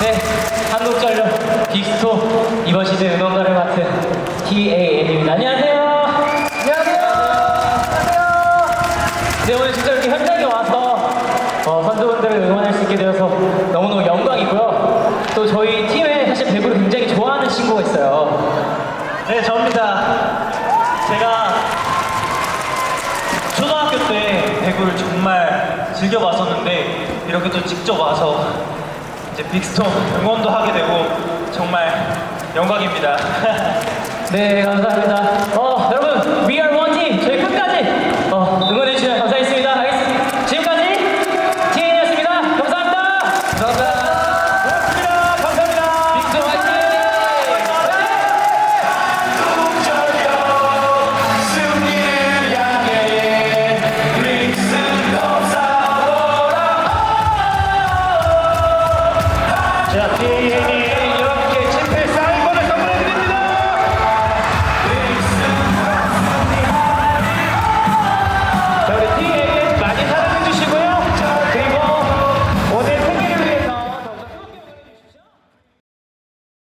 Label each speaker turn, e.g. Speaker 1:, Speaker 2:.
Speaker 1: 네, 한국전력 빅스토 이번 시즌 응원가를 맡은 TAM입니다. 안녕하세요. 안녕하세요. 안녕하세요. 네, 오늘 진짜 이렇게 현장에 와서 어, 선수분들을 응원할 수 있게 되어서 너무너무 영광이고요. 또 저희 팀에 사실 배구를 굉장히 좋아하는 친구가 있어요.
Speaker 2: 네, 저입니다. 제가 초등학교 때 배구를 정말 즐겨봤었는데 이렇게 또 직접 와서 이제 빅스톰 응원도 하게 되고 정말 영광입니다.
Speaker 1: 네, 감사합니다. 어, Yeah.